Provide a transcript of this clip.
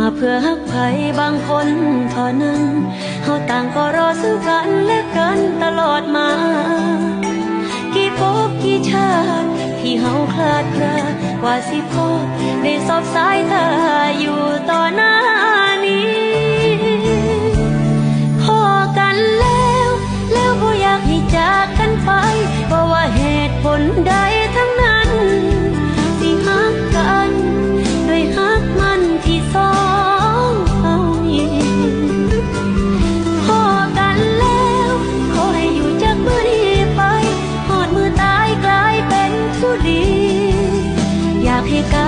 มาเพื่อฮักใครบางคนเท่านั้นเฮาต่างก็รอซึ่งกันและกันตลอดมา กี่ภพกี่ชาติที่เฮาคลาดคลากว่าสิพบได้สอบสายตาอยู่ต่อหน้านี้พอกันแล้ว แล้วบ่อยากให้จากกันไปเพราะว่าเหตุผลใด ห